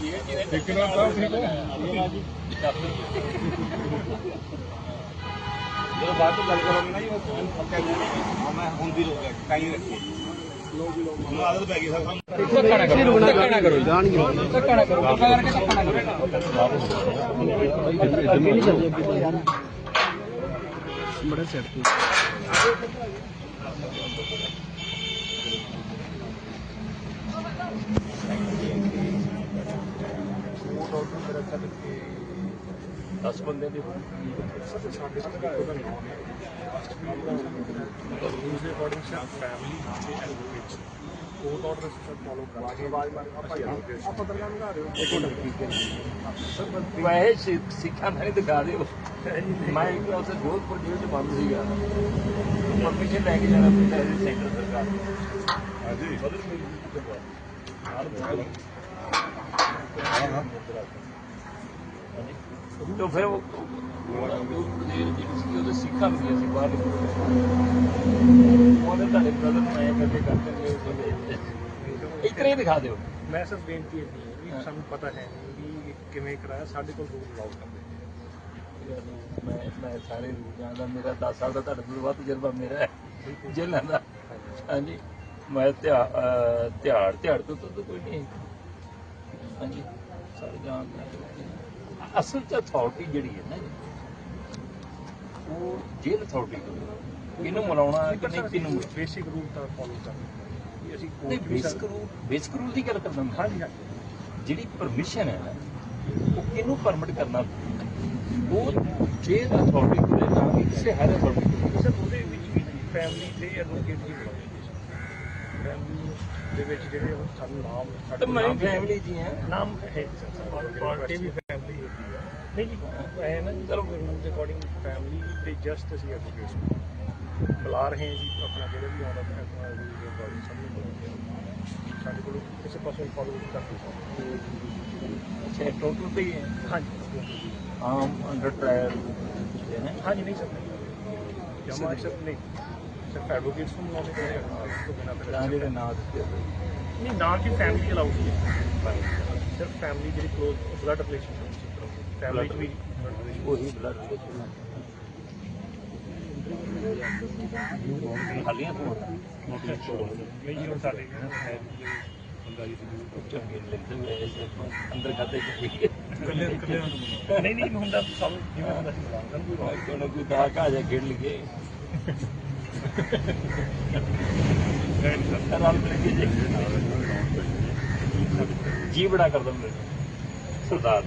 ਠੇਕੇਦਾਰ ਸਾਹਿਬ ਠੀਕ ਹੋ ਜਦੋਂ ਬਾਅਦ ਤੋਂ ਗੱਲ ਕਰੋਗੇ ਨਾ ਜੀ ਉਹ ਪੱਕਾ ਨਹੀਂ ਮੈਂ ਹੁਣ ਵੀ ਰੋਕ ਗਿਆ ਕਾਈ ਰੱਖੀ ਹੁਣ ਆਦਤ ਪੈ ਗਈ ਸਰ ਸਾਨੂੰ ਧੱਕਾ ਨਾ ਕਰੋ ਧੱਕਾ ਨਾ ਕਰੋ ਧੱਕਾ ਨਾ ਕਰੋ ਧੱਕਾ ਕਰਕੇ ਧੱਕਾ ਨਾ ਕਰੋ ਦਸ ਬੰਦੇ ਦੀ ਸਾਡੇ ਤੱਕ ਉਹਦਾ ਨਾਮ ਹੈ ਰੂਲਸ ਦੇ ਅਕੋਰਡਿੰਗ ਸਰ ਫੈਮਿਲੀ ਤੇ advocates court order sir follow ਕਰਾਂਗੇ ਆਪਾਂ ਪੱਤਰਕਾਰ ਨੂੰ ਰਹੇ ਹੋ ਵੈਸੇ ਸਿ- ਸਿੱਖਾਂ ਨਹੀਂ ਦਿਖਾ ਦਿਓ। ਮੈਂ ਇੱਕ ਉਸੇ ਜੋਧਪੁਰ ਜੇਲ੍ਹ ਚ ਬੰਦ ਸੀਗਾ। ਪਰਮਿਸ਼ਨ ਲੈ ਕੇ ਜਾਣਾ ਪੈਂਦਾ ਹੈ ਸੈਂਟਰ ਸਰਕਾਰ ਮੈਂ ਸਿਰਫ ਬੇਨਤੀ ਹੈ ਮੇਰਾ 10 ਸਾਲ ਦਾ ਤੁਹਾਡੇ ਮੇਰਾ ਮੈਂ ਤੋਂ ਕੋਈ ਨਹੀਂ। ਹਾਂਜੀ। ਸਾਰੇ ਜਾਣਦੇ ਅਸਲ ਚ ਅਥਾਰਟੀ ਜਿਹੜੀ ਹੈ ਨਾ ਜੀ, ਉਹ ਜੇਲ੍ਹ ਅਥਾਰਟੀ ਕੋਲ ਹੈ। ਕਿਹਨੂੰ ਮਨਾਉਣਾ ਕਿ ਨਹੀਂ ਕਿਹਨੂੰ ਬੇਸਿਕ ਰੂਲ ਤਾਂ ਫਾਲੋ ਕਰਦੇ ਵੀ ਅਸੀਂ sir basic rule basic rule ਦੀ ਗੱਲ ਕਰਦਾ ਮੈਂ ਹਾਂਜੀ ਜਿਹੜੀ ਪਰਮਿਸ਼ਨ ਹੈ ਨਾ ਉਹ ਕਿਹਨੂੰ ਪਰਮਿਟ ਕਰਨਾ? ਉਹ ਜੇਲ੍ਹ ਅਥਾਰਟੀ ਕੋਲ ਹੈ ਨਾ ਕਿਸੇ ਹਾਇਰ ਅਥਾਰਟੀ ਕੋਲ। ਸਰ ਉਹਦੇ ਵਿੱਚ ਵੀ ਫੈਮਿਲੀ ਤੇ ਐਡਵੋਕੇਟ ਹੀ ਬੁਲਾਉਂਦੇ ਫੈਮਿਲੀ ਦੇ ਵਿੱਚ ਜਿਹੜੇ ਉਹ ਸਾਨੂੰ ਨਾਮ ਸਾਡੇ ਨਾਮ ਹੈ। ਫੈਮਿਲੀ ਜੀ ਹਾਂ। ਨਾਮ ਹੈ ਪਾਰਟੀ ਵੀ ਫੈਮਿਲੀ ਹੁੰਦੀ ਹੈ ਨਹੀਂ ਜੀ ਐ ਨਾ ਚਲੋ ਰੂਲ ਦੇ ਅਕੋਰਡਿੰਗ ਫੈਮਿਲੀ ਤੇ ਜਸਟ ਅਸੀਂ ਐਡਵੋਕੇਸ਼ਨ ਬੁਲਾ ਰਹੇ ਹਾਂ ਜੀ ਆਪਣਾ ਜਿਹੜੇ ਵੀ ਆਉਂਦਾ ਹੈ ਆਪਣਾ ਰੂਲ ਦੇ ਅਕੋਰਡਿੰਗ ਸਭ ਨੂੰ ਬੁਲਾਉਂਦੇ ਹਾਂ। ਸਾਡੇ ਕੋਲ ਕਿਸੇ ਪਾਸੋਂ ਫਾਲੋ ਕਰਦੇ। ਸਰ ਅੱਛਾ ਟੋਟਲ ਤੇ ਹੀ ਹੈ? ਹਾਂਜੀ। ਆਮ ਅੰਡਰ ਟ੍ਰਾਇਲ ਹੈ ਹਾਂਜੀ ਨਹੀਂ ਸਰ। ਜਮਾ ਸਰ ਨਹੀਂ। ਸਰ ਐਡਵੋਕੇਟਸ ਨੂੰ ਬੁਲਾਉਂਦੇ ਕਿਹੜੇ ਤੋਂ ਬਿਨਾਂ ਫਿਰ ਜਾਂ ਜਿਹੜੇ ਨਾਂ ਦਿੱਤੇ। ਨਹੀਂ ਨਾ ਕਿ ਫੈਮਿਲੀ ਅਲਾਉਡ ਹੈ ਸਿਰਫ ਫੈਮਿਲੀ ਜਿਹੜੀ ਕਲੋਜ਼ ਬਲੱਡ ਰਿਲੇਸ਼ਨ ਫੈਮਿਲੀ ਚ ਵੀ। ਉਹੀ ਬਲੱਡ ਖਾਲੀਆਂ ਤੋਂ ਨਹੀਂ ਜੀ ਹੁਣ ਸਾਡੇ ਹੈ। ਬੰਦਾ ਜੀ ਚੰਗੇ ਲੱਗਦੇ ਐਸੇ ਅੰਦਰ ਖਾਤੇ ਚ ਕੱਲੇ ਕੱਲੇ ਨਹੀਂ ਨਹੀਂ ਹੁੰਦਾ ਸਭ ਜਿਵੇਂ ਹੁੰਦਾ ਸੀ। ਕੋਈ ਕੋਈ ਦਾ ਕਾ ਜਾ ਖੇਡ ਲਈਏ। ਰਲ ਮਿਲ ਕੇ ਜੇ ਜੀ ਬੜਾ ਕਰਦਾ ਮੇਰੇ ਸਰਦਾਰ।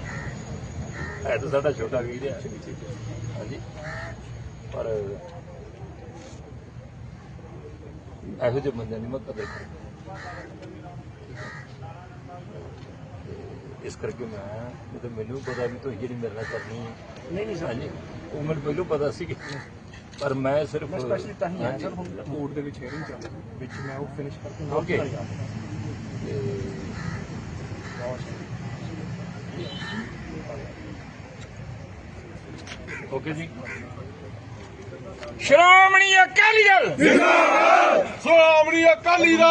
ਹੈ ਤਾਂ ਸਾਡਾ ਛੋਟਾ ਵੀਰ ਹੈ। ਹਾਂਜੀ। ਪਰ ਇਹੋ ਜਿਹੇ ਬੰਦੇ ਨਹੀਂ ਮੈਂ ਕਦੇ ਇਸ ਕਰਕੇ ਮੈਂ ਮੈਨੂੰ ਪਤਾ ਵੀ ਤੁਸੀਂ ਜਿਹੜੀ ਮੇਰੇ ਨਾਲ ਕਰਨੀ ਨਹੀਂ ਨਹੀਂ ਹਾਂਜੀ। ਉਹ ਮੈਨੂੰ ਪਹਿਲਾਂ ਪਤਾ ਸੀ ਕਿ ਪਰ ਮੈਂ ਸਿਰਫ ਮੈਂ ਸਪੈਸ਼ਲੀ ਤਾਂ ਹੀ ਆਇਆ। ਸਰ ਹੁਣ ਕੋਰਟ ਦੇ ਵਿੱਚ ਹੀਅਰਿੰਗ ਚੱਲ ਰਹੀ ਹੈ ਵਿੱਚ ਮੈਂ ਉਹ ਫਿਨਿਸ਼ ਕਰਕੇ ਨਾਲ Okay. ਤੇ ਓਕੇ ਜੀ ਸ਼੍ਰੋਮਣੀ ਅਕਾਲੀ ਦਲ ਸ਼੍ਰੋਮਣੀ ਅਕਾਲੀ ਦਲ